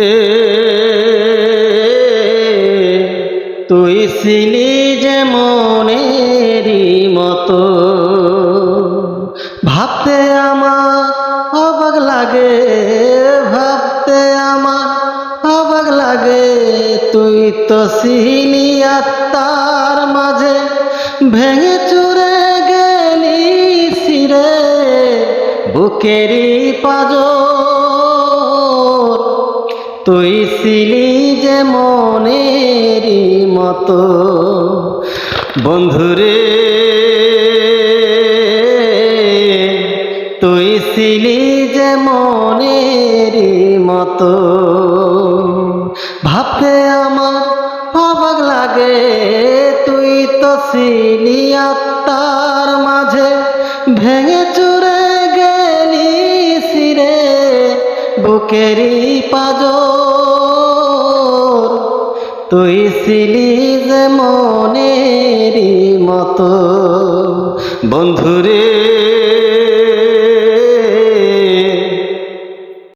এ তুই ছিলি যে মনেরই মতো। ভাবতে আমার অবাক লাগে, ভাবতে আমার অবাক লাগে। তুই তো ছিলি আত্মার মাঝে ভেঙে চুরে গেলি সিরে বুকেরই পাজর তুই ছিলি যে মনেরই মতো। বন্ধুরে তুই ছিলি যে মনেরই মতো। ভাবতে আমার অবাক লাগে, তুই তো ছিলি আত্মার মাঝে ভেঙে চুরে বুকেরই পাজর তুই ছিলি যে মনেরই মতো। বন্ধুরে